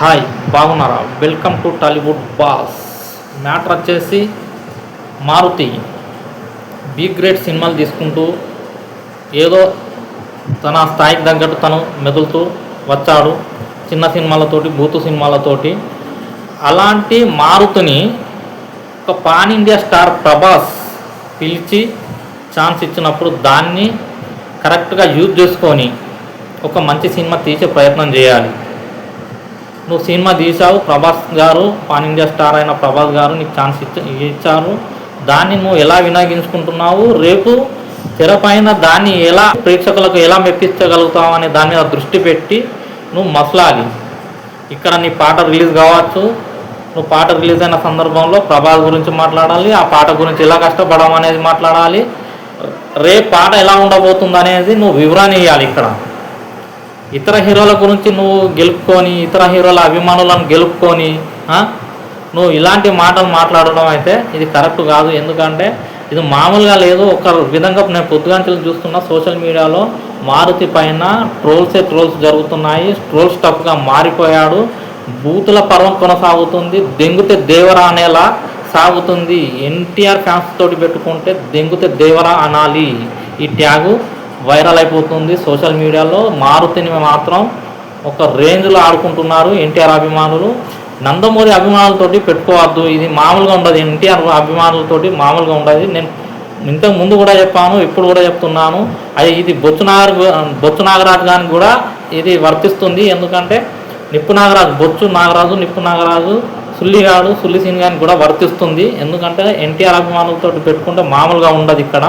Hi బాగున్నారా? Welcome to Tollywood boss. Matter వచ్చేసి Maruthi. B grade సినిమాలు తీసుకుంటూ ఏదో తన స్థాయికి తగ్గట్టు తను మెదులుతూ వచ్చాడు చిన్న సినిమాలతోటి బూతు సినిమాలతోటి. అలాంటి మారుతిని ఒక పాన్ ఇండియా స్టార్ ప్రభాస్ పిలిచి ఛాన్స్ ఇచ్చినప్పుడు దాన్ని కరెక్ట్గా యూజ్ చేసుకొని ఒక మంచి సినిమా తీసే ప్రయత్నం చేయాలి. నువ్వు సినిమా తీసావు ప్రభాస్ గారు పాన్ ఇండియా స్టార్ అయిన ప్రభాస్ గారు నీకు ఛాన్స్ ఇచ్చారు. దాన్ని నువ్వు ఎలా వినియోగించుకుంటున్నావు? రేపు తెరపైన దాన్ని ఎలా ప్రేక్షకులకు ఎలా మెప్పించగలుగుతావు అనే దాని మీద దృష్టి పెట్టి నువ్వు మసలాలి. ఇక్కడ నీ పాట రిలీజ్ కావచ్చు. నువ్వు పాట రిలీజ్ అయిన సందర్భంలో ప్రభాస్ గురించి మాట్లాడాలి ఆ పాట గురించి ఎలా కష్టపడడం అనేది మాట్లాడాలి. రేపు పాట ఎలా ఉండబోతుంది అనేది నువ్వు వివరణ ఇవ్వాలి ఇక్కడ. ఇతర హీరోల గురించి నువ్వు గెలుపుకొని ఇతర హీరోల అభిమానులను గెలుపుకొని నువ్వు ఇలాంటి మాటలు మాట్లాడడం అయితే ఇది కరెక్ట్ కాదు. ఎందుకంటే ఇది మామూలుగా లేదు. ఒక విధంగా నేను పొద్దుగంటలు చూస్తున్న సోషల్ మీడియాలో మారుతి పైన ట్రోల్సే ట్రోల్స్ జరుగుతున్నాయి. ట్రోల్స్ టఫ్గా మారిపోయాడు. బూతుల పర్వం కొనసాగుతుంది. దెంగుతే దేవరా అనేలా సాగుతుంది. ఎన్టీఆర్ ఫ్యాన్స్ తోటి పెట్టుకుంటే దెంగుతే దేవరా అనాలి. ఈ ట్యాగు వైరల్ అయిపోతుంది. సోషల్ మీడియాలో మారుతిని మాత్రం ఒక రేంజ్లో ఆడుకుంటున్నారు ఎన్టీఆర్ అభిమానులు. నందమూరి అభిమానులతోటి పెట్టుకోవద్దు. ఇది మామూలుగా ఉండదు. ఎన్టీఆర్ అభిమానులతోటి మామూలుగా ఉండదు. నేను ఇంతకు ముందు కూడా చెప్పాను ఇప్పుడు కూడా చెప్తున్నాను. అది ఇది బొచ్చు నాగర్ బొచ్చు నాగరాజు గారికి కూడా ఇది వర్తిస్తుంది. ఎందుకంటే నిప్పు నాగరాజు బొచ్చు నాగరాజు నిప్పు నాగరాజు సుల్లిగాడు సుల్లి సీన్ గారికి కూడా వర్తిస్తుంది. ఎందుకంటే ఎన్టీఆర్ అభిమానులతో పెట్టుకుంటే మామూలుగా ఉండదు ఇక్కడ.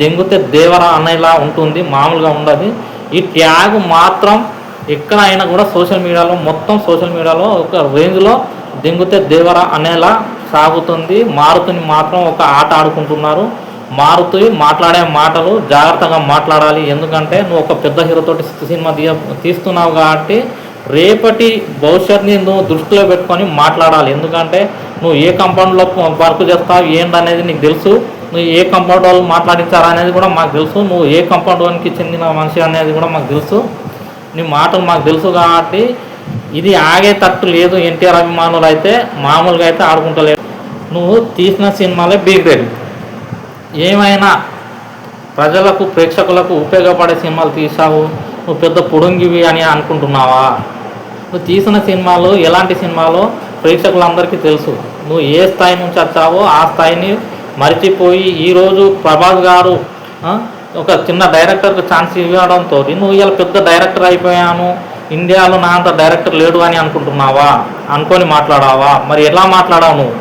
దెంగుతే దేవర అనేలా ఉంటుంది మామూలుగా ఉండదు. ఈ ట్యాగ్ మాత్రం ఎక్కడ అయినా కూడా సోషల్ మీడియాలో మొత్తం సోషల్ మీడియాలో ఒక రేంజ్లో దెంగుతే దేవర అనేలా సాగుతుంది. మారుతుని మాత్రం ఒక ఆట ఆడుకుంటున్నారు. మారుతూ మాట్లాడే మాటలు జాగ్రత్తగా మాట్లాడాలి. ఎందుకంటే నువ్వు ఒక పెద్ద హీరోతోటి సినిమా తీయ తీస్తున్నావు కాబట్టి రేపటి భవిష్యత్తుని నువ్వు దృష్టిలో పెట్టుకొని మాట్లాడాలి. ఎందుకంటే నువ్వు ఏ కంపెనీలో వర్క్ చేస్తావు ఏంటనేది నీకు తెలుసు. నువ్వు ఏ కంపౌండ్ వాళ్ళు మాట్లాడించారా అనేది కూడా మాకు తెలుసు. నువ్వు ఏ కంపౌండ్ వానికి చెందిన మనిషి అనేది కూడా మాకు తెలుసు. నీ మాటలు మాకు తెలుసు కాబట్టి ఇది ఆగే తట్టు లేదు. ఎన్టీఆర్ అభిమానులు అయితే మామూలుగా అయితే ఆడుకుంటలేదు నువ్వు తీసిన సినిమాలే బీ గ్రేడ్ ఏమైనా ప్రజలకు ప్రేక్షకులకు ఉపయోగపడే సినిమాలు తీసావు నువ్వు పెద్ద పొడుంగివి అని అనుకుంటున్నావా? నువ్వు తీసిన సినిమాలు ఎలాంటి సినిమాలో ప్రేక్షకులందరికీ తెలుసు. నువ్వు ఏ స్థాయి నుంచి వచ్చావో ఆ స్థాయిని మర్చిపోయి ఈరోజు ప్రభాస్ గారు ఒక చిన్న డైరెక్టర్కి ఛాన్స్ ఇవ్వడంతో నువ్వు ఇలా పెద్ద డైరెక్టర్ అయిపోయాను ఇండియాలో నా అంత డైరెక్టర్ లేడు అని అనుకుంటున్నావా? అనుకొని మాట్లాడావా? మరి ఎలా మాట్లాడావు నువ్వు?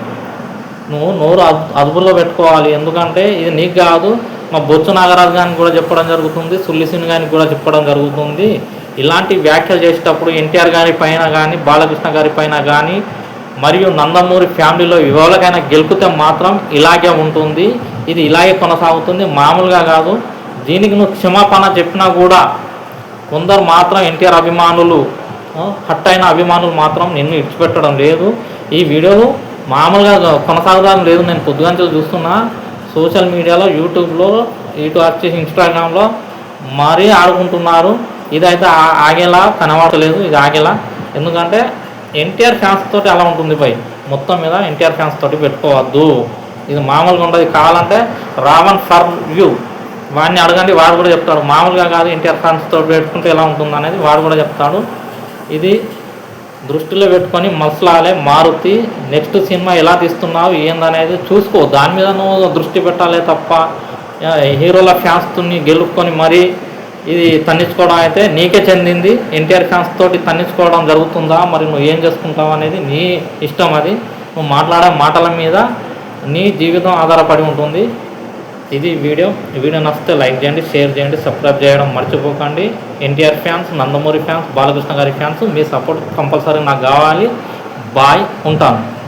నువ్వు నోరు అదుపులో పెట్టుకోవాలి. ఎందుకంటే ఇది నీకు కాదు మా బొచ్చు నాగరాజు గారిని కూడా చెప్పడం జరుగుతుంది సుల్లిసిన్ గారిని కూడా చెప్పడం జరుగుతుంది. ఇలాంటి వ్యాఖ్యలు చేసేటప్పుడు ఎన్టీఆర్ గారి పైన కానీ బాలకృష్ణ గారి పైన కానీ మరియు నందమూరి ఫ్యామిలీలో ఎవరికైనా గెలుపుతే మాత్రం ఇలాగే ఉంటుంది. ఇది ఇలాగే కొనసాగుతుంది. మామూలుగా కాదు. దీనికి నువ్వు క్షమాపణ చెప్పినా కూడా కొందరు మాత్రం ఎన్టీఆర్ అభిమానులు హట్ అయిన అభిమానులు మాత్రం నిన్ను ఇడిచిపెట్టడం లేదు. ఈ వీడియో మామూలుగా కొనసాగడం లేదు. నేను పొద్దుగంటలు చూస్తున్నా. సోషల్ మీడియాలో యూట్యూబ్లో ఇటు వచ్చేసి ఇన్స్టాగ్రామ్లో మరీ ఆడుకుంటున్నారు. ఇదైతే ఆగేలా కనబడలేదు. ఇది ఆగేలా. ఎందుకంటే ఎన్టీఆర్ ఫ్యాన్స్ తోటి అలా ఉంటుంది పై మొత్తం మీద ఎన్టీఆర్ ఫ్యాన్స్ తోటి పెట్టుకోవద్దు. ఇది మామూలుగా ఉండదు. కావాలంటే రావణ్ ఫర్ వ్యూ వాడిని అడగండి వాడు కూడా చెప్తాడు. మామూలుగా కాదు ఎన్టీఆర్ ఫ్యాన్స్ తోటి పెట్టుకుంటే ఎలా ఉంటుంది అనేది వాడు కూడా చెప్తాడు. ఇది దృష్టిలో పెట్టుకొని మసలాలే మారుతి. నెక్స్ట్ సినిమా ఎలా తీస్తున్నావు ఏందనేది చూసుకో. దాని మీద నువ్వు దృష్టి పెట్టాలే తప్ప హీరోల ఫ్యాన్స్ని గెలుపుకొని మరీ ఇది తన్నించుకోవడం అయితే నీకే చెందింది. ఎన్టీఆర్ ఫ్యాన్స్ తోటి తన్నించుకోవడం జరుగుతుందా? మరి నువ్వు ఏం చేసుకుంటావు అనేది నీ ఇష్టం అది. నువ్వు మాట్లాడే మాటల మీద నీ జీవితం ఆధారపడి ఉంటుంది. ఇది వీడియో. వీడియో నచ్చితే లైక్ చేయండి షేర్ చేయండి సబ్స్క్రైబ్ చేయడం మర్చిపోకండి. NTR fans Nandamuri fans Balakrishna గారి ఫ్యాన్స్ మీ సపోర్ట్ కంపల్సరీ నాకు కావాలి. బాయ్ ఉంటాను.